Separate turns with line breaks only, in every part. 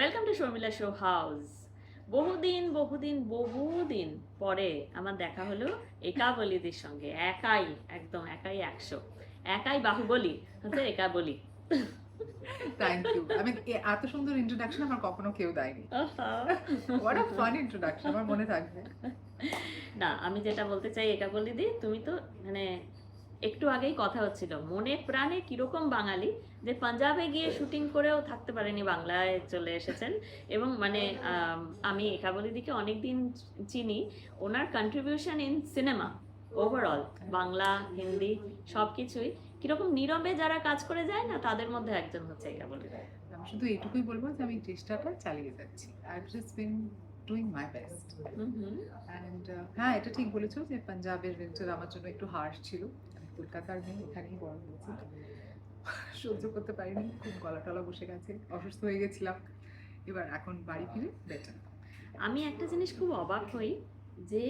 Welcome to Sharmila show house বহুদিন বহুদিন বহুদিন পরে আমার দেখা হলো একাবলিদের সঙ্গে। একাই একদম একাই একশো। একাই বাহুবলি হচ্ছে একাবলি।
থ্যাংক ইউ আমি এত সুন্দর ইন্ট্রোডাকশন আমার কখনো কেউ দেয়নি। হোয়াট আ ফান ইন্ট্রোডাকশন আমার মনে থাকবে।
না আমি যেটা বলতে চাই একাবলি দি তুমি তো মানে একটু আগেই কথা হচ্ছিল। মনে প্রাণে কীরকম বাঙালি যে পাঞ্জাবে গিয়ে শুটিং করেও থাকতে পারেনি বাংলায় চলে এসেছেন এবং মানে আম, আমি একাবলিদিকে অনেকদিন চিনি। ওনার contribution in cinema overall Bangla Hindi সব কিছুই কীরকম নীরবে যারা কাজ করে যায় না তাদের মধ্যে একজন হচ্ছে একাবলিদি
আমি শুধু এটুকুই বলব যে আমি চেষ্টাটা চালিয়ে যাচ্ছি। I just been doing
my best
and হ্যাঁ এটা ঠিক বলেছ যে পাঞ্জাবের উইন্টার আমার জন্য একটু হার্শ ছিল। কলকাতার মেয়ে এখানেই বড় হয়েছি। সহ্য করতে পারিনি, খুব গলা টলা বসে গেছে, অসুস্থ হয়ে গেছিলাম। এবার এখন বাড়ি ফিরে বেটার।
আমি একটা জিনিস খুব অবাক হই যে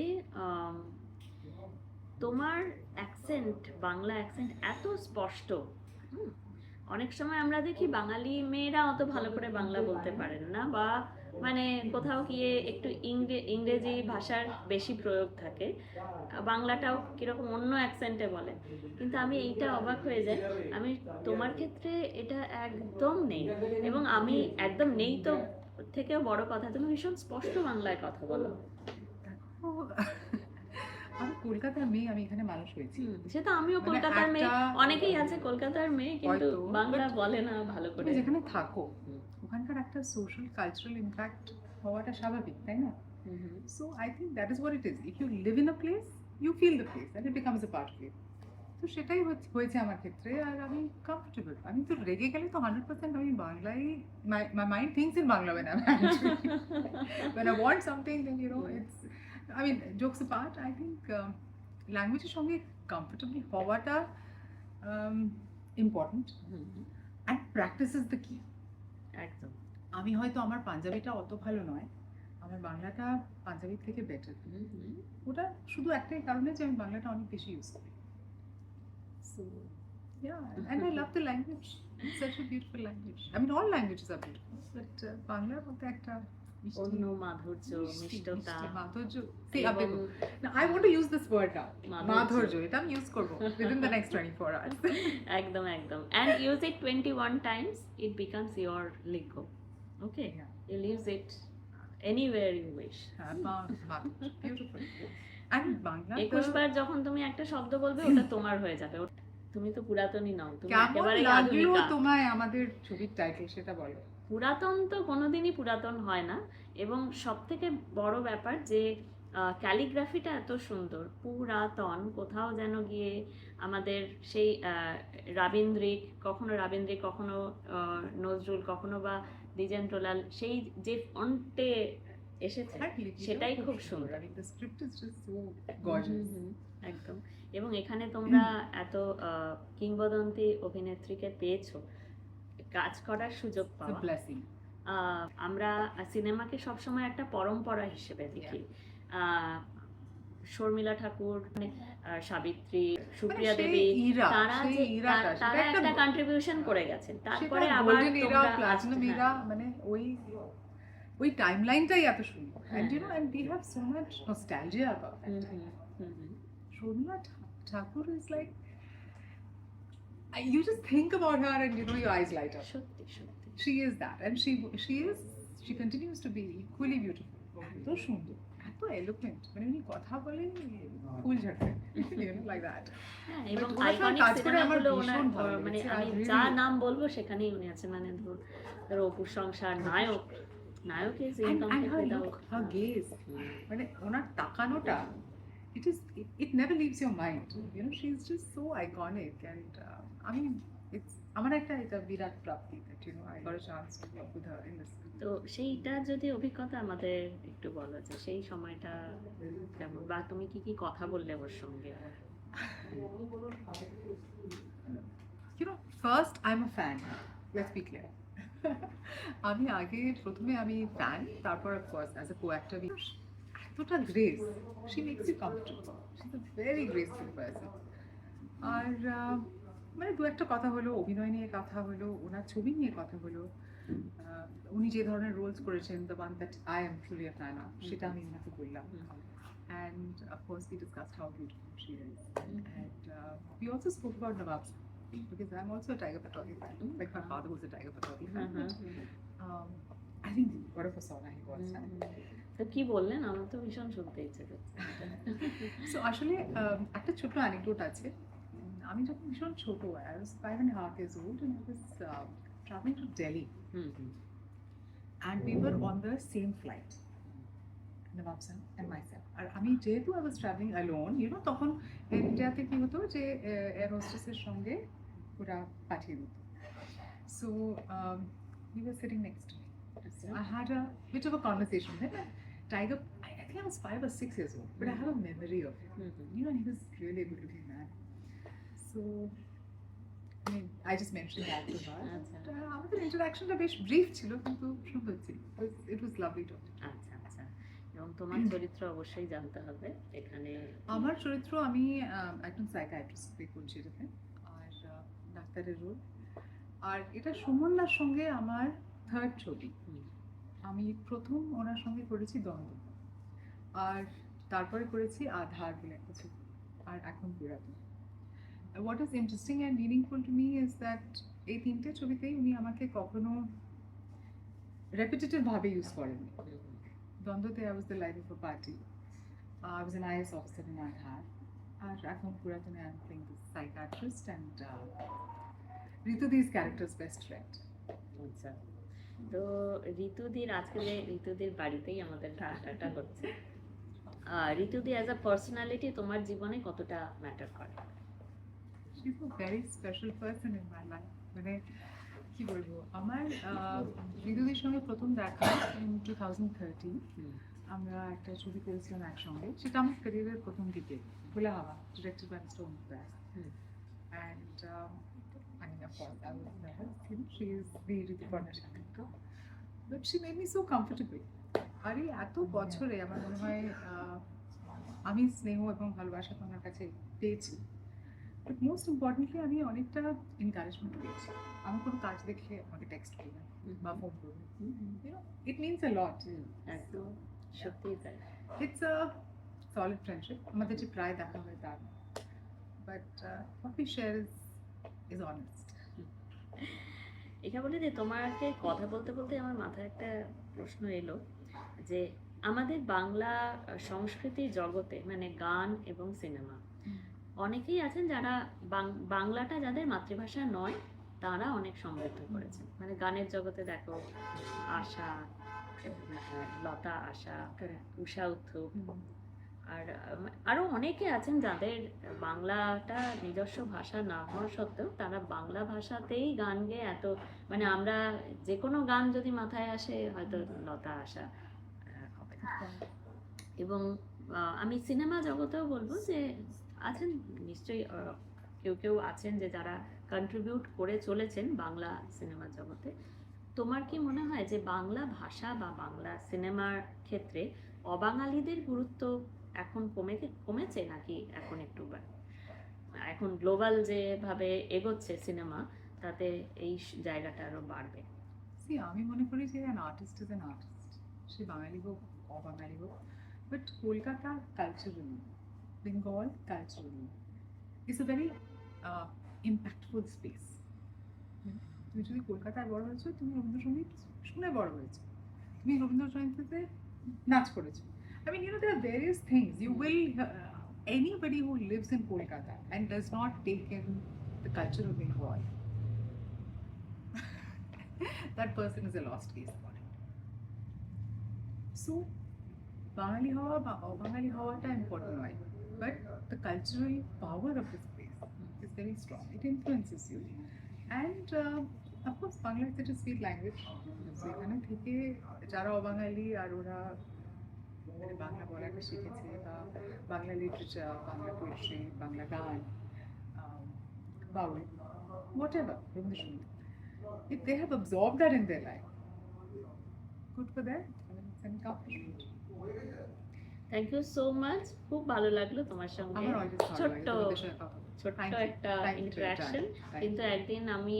তোমার অ্যাকসেন্ট বাংলা অ্যাকসেন্ট এত স্পষ্ট। অনেক সময় আমরা দেখি বাঙালি মেয়েরা অত ভালো করে বাংলা বলতে পারেন না বা মানে কোথাও গিয়ে একটু ইংরেজি ভাষার বেশি প্রয়োগ থাকে। বাংলাটাও কীরকম অন্য অ্যাকসেন্টে বলে। কিন্তু আমি এইটা অবাক হয়ে যাই। আমি তোমার ক্ষেত্রে এটা একদম নেই। এবং আমি একদম নেই তো থেকেও বড় কথা তুমি ভীষণ স্পষ্ট বাংলায় কথা বলো।
আমি কলকাতার মেয়ে আমি এখানে মানুষ হয়েছি।
সে তো আমিও
মানে
কলকাতার মেয়ে। অনেকেই আছে কলকাতার মেয়ে কিন্তু বাংলা বলে না ভালো করে।
যেখানে থাকো। ওখানকার একটা সোশ্যাল কালচারাল ইম্প্যাক্ট হওয়াটা স্বাভাবিক তাই না
হুম হুম।
So I think that is what it is. If you live in a place, you feel the place and it becomes a part of you. তো সেটাই হচ্ছে- হয়েছে আমার ক্ষেত্রে আর আমি কমফোর্টেবল আমি তো রেগে গেলে তো হান্ড্রেড পার্সেন্ট আমি বাংলাই my mind things in Bangla when I'm angry. when I want something then you know it's I mean jokes apart I think ল্যাঙ্গুয়েজের সঙ্গে কমফোর্টেবল হওয়াটা important
hmm hmm.
And practice is the key
একদম।
আমি হয়তো আমার পাঞ্জাবিটা অত ভালো নয় আমার বাংলাটা পাঞ্জাবির থেকে বেটার। ওটা শুধু একটাই কারণে যে আমি বাংলাটা অনেক বেশি ইউজ করি। So yeah and I love the language. It's such a beautiful language. I mean all languages are beautiful but uh, বাংলার মধ্যে একটা
অন্য মাধুর্য
মিষ্টি-
মিষ্টতা।
মাধুর্য। I want to use this
মাধুর্য।
এটা আমি ইউজ করব within the next 24 hours.
একদম একদম। Use it
twenty
one times it becomes lingo okay.
You'll use it anywhere you wish
Bangla বার যখন তুমি একটা শব্দ বলবে ওটা তোমার হয়ে যাবে। তুমি তো পুরাতনই নাও তুমি একেবারে আধুনিকা।
তোমায় আমাদের ছবির টাইটেল সেটা বলো।
পুরাতন তো কোনোদিনই পুরাতন হয় না। এবং সব থেকে বড় ব্যাপার যে ক্যালিগ্রাফিটা এত সুন্দর। পুরাতন কোথাও যেন গিয়ে আমাদের সেই রাবীন্দ্রিক কখনো রাবীন্দ্রিক কখনো নজরুল কখনো বা দ্বিজেন্দ্রলাল সেই যে ফন্টে এসেছে
আর
সেটাই খুব সুন্দর। একদম। এবং এখানে তোমরা এত কিংবদন্তি অভিনেত্রীকে পেয়েছ। কাজ করার সুযোগ পাওয়া। আমরা সিনেমাকে সবসময় একটা পরম্পরা হিসেবে দেখি। শর্মিলা ঠাকুর মানে, সাবিত্রী সুপ্রিয়া
মানে
দেবী তারা যে তারা
একটা
কন্ট্রিবিউশন করে গেছেন। তারপরে আবার
মানে ওই ওই টাইমলাইনটাই এত সুন্দর।
হ্যাঁ,
and you know
হ্যাঁ।
and we have so much nostalgia about that
hmm,
time. you just think about her and you know your eyes light up.
সত্যি সত্যি
She is that and she she is she continues to be equally beautiful. এত সুন্দর এত eloquent মানে উনি কথা বলেন ফুল ঝাড়তেন you know like that.
হ্যাঁ, এবং
ওনার সঙ্গে
আইকনিক
কাজ করে আমার
সিনেমাগুলো ওনার
ভীষণ ভালো
মানে
লেগেছে।
আমি
I really-
যা নাম বলবো সেখানেই উনি আছেন মানে ধর ধরো অপুর সংসার নায়ক নায়ক is
and, and
incomplete
her
without
look, her gaze, মানে ওনার তাকানোটা it is it, it never leaves your mind you know she's just so iconic and uh, Mean it's আমার একটা এটা বিরাট প্রাপ্তি that you know I got a chance to work with her in this
তো সেইটা যদি অভিজ্ঞতা আমাদের একটু বলো যে সেই সময়টা কেমন? বা তুমি কি কি কথা বললে ওর সঙ্গে?
You know first I'm a fan. Let's be clear. আমি আগে প্রথমে আমি ফ্যান তারপর of course as a co actor এতটা grace she makes you comfortable she is a very graceful person আর মানে দু একটা কথা হলো অভিনয় নিয়ে কথা হলো ওনার ছবি নিয়ে কথা হলো। উনি যে ধরনের রোলস করেছেন the one that I am fully of সেটা আমি ওনাকে বললাম। And of course it is cast how beautiful she is and we also spoke about Nawab because I am also tiger
photography
like my father was a tiger photography I think what of a I
got কি বললেন? আমার তো ভীষণ শুনতে ইচ্ছে করছে।
So আসলে um, একটা ছোট অ্যানেকডোট আছে। আমি যখন ভীষণ ছোট I was five and half years old and I was travelling to Delhi
hmm, hmm.
And we were on the same flight Nawab sir and my sir আর আমি যেহেতু I was travelling alone you know তখন ইন্ডিয়াতে কি হতো যে air হোস্টেসের সঙ্গে ওরা পাঠিয়ে দিত so you were sitting next
আচ্ছা।
I had a bit of a conversation. Then I- Tiger, I, I think I was five or six years old, but I have a memory of him.
Hmm, hmm.
You know, and he was really a good looking man. So, I mean, I just mentioned that to her.
আচ্ছা।
Uh, আমাদের ইন্টারাকশনটা বেশ brief ছিল কিন্তু সুন্দর ছিল ইট ওয়াজ lovely টক
আচ্ছা আচ্ছা। এবং তোমার চরিত্র অবশ্যই জানতে হবে। এখানে
আমার চরিত্র আমি একজন সাইকাইট্রিস্ট প্লে করছি এটাতে আর ডাক্তারের রোল আর এটা সুমনদার সঙ্গে আমার থার্ড ছবি। আমি প্রথম ওনার সঙ্গে করেছি দ্বন্দ্ব। আর তারপরে করেছি আধার বলে একটা ছবি। আর এখন পুরাতন what is interesting and meaningful to me is that এই তিনটে ছবিতেই উনি আমাকে কখনো রেপিটেটিভ ভাবে use
hmm.
দ্বন্দ্বতে I was the life of a party I was an IAS officer in Aadhaar আর এখন পুরাতনে I am playing this psychiatrist and Ritu this character's best friend
আচ্ছা। তো ঋতুদির আজকে যে ঋতুদির বাড়িতেই আমাদের ঠাট্টাটা হচ্ছে ঋতুদি অ্যাজ আ পার্সোনালিটি তোমার জীবনে কতটা ম্যাটার করে?
She is a very special person in my life মানে কি বলব? আমার ঋতুদির সঙ্গে প্রথম দেখা ইন টু থাউজেন্ড থার্টিন আমরা একটা ছবি করেছিলাম একসঙ্গে। সেটা আমার ক্যারিয়ারের প্রথম দিকে। খোলা হাওয়া directed by mister
hmm.
and um, I mean, of course, I was never. She is the Rituparna Shankar. But she made me so comfortable. আর এই এত বছরে আমার মনে হয় আমি স্নেহ এবং ভালোবাসা তোমার কাছে পেয়েছি। বাট মোস্ট ইম্পর্টেন্টলি আমি অনেকটা এনকারেজমেন্ট পেয়েছি। আমার কোনো কাজ দেখলে আমাকে টেক্সট করবেন বা ফোন করবেন ইট মিনস এ লট
একদম সত্যিই তাই।
ইটস আ সলিড ফ্রেন্ডশিপ আমাদের যে প্রায় দেখা হয় তার। But what we share is is honest
এটা বলে যে তোমাকে কথা বলতে বলতে আমার মাথায় একটা প্রশ্ন এলো যে আমাদের বাংলা সংস্কৃতি জগতে মানে গান এবং সিনেমা অনেকেই আছেন যারা বাং- বাংলাটা যাদের মাতৃভাষা নয় তারা অনেক সমৃদ্ধ করেছেন। মানে গানের জগতে দেখো আশা লতা আশা উষা উত্থুপ আর আরও অনেকে আছেন যাদের বাংলাটা নিজস্ব ভাষা না হওয়া সত্ত্বেও তারা বাংলা ভাষাতেই গান গেয়ে এত মানে আমরা যে কোনো গান যদি মাথায় আসে হয়তো লতা আশা হবে। এবং আমি সিনেমা জগতেও বলব যে আছেন? নিশ্চয়ই কেউ কেউ আছেন যে যারা কন্ট্রিবিউট করে চলেছেন বাংলা সিনেমা জগতে। তোমার কি মনে হয় যে বাংলা ভাষা বা বাংলা সিনেমার ক্ষেত্রে অবাঙালিদের গুরুত্ব এখন কমে, কমেছে নাকি এখন একটু এখন গ্লোবাল যেভাবে এগোচ্ছে সিনেমা তাতে এই জায়গাটা আরও বাড়বে?
সি আমি মনে করি যে an artist is an artist সে বাঙালি হোক, অবাঙালি হোক but Kolkata Culturally Bengal culturally it's a very impactful space তুমি যদি কলকাতায় বড় হয়েছো তুমি রবীন্দ্রসঙ্গীত শুনে বড় হয়েছো তুমি রবীন্দ্রসঙ্গীতে নাচ করেছো I mean, you know, there are various things. You will, uh, anybody who lives in Kolkata and does not take in the culture of Bengal, that person is a lost case about it. So, বাঙালি হওয়া বা অবাঙালি হওয়াটা important নয় But the cultural power of this place is very strong it influences you and of course Bangla is a sweet language সেখানে থেকে যারা অবাঙালি আর ওরা মানে বাংলা বলাটা শিখেছে বা বাংলা লিটারেচার বাংলা পোয়েট্রি বাংলা গান um, Baul whatever Rabindrasangeet if they have absorbed that in their life, good for them. I mean, it's an accomplishment.
Thank you so much খুব ভালো লাগল তোমার সঙ্গে ছোট্ট। ছোট্ট একটা ইন্টারাকশন কিন্তু একদিন আমি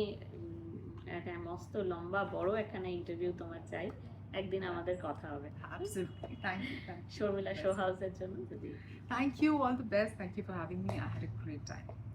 একটা মস্ত লম্বা বড় একখানা ইন্টারভিউ তোমার চাই একদিন আমাদের কথা হবে
Absolutely. Thank you. Thank you.
Sharmila show হাউসের জন্য যদি
you all the best best. You for having me I had a great time time.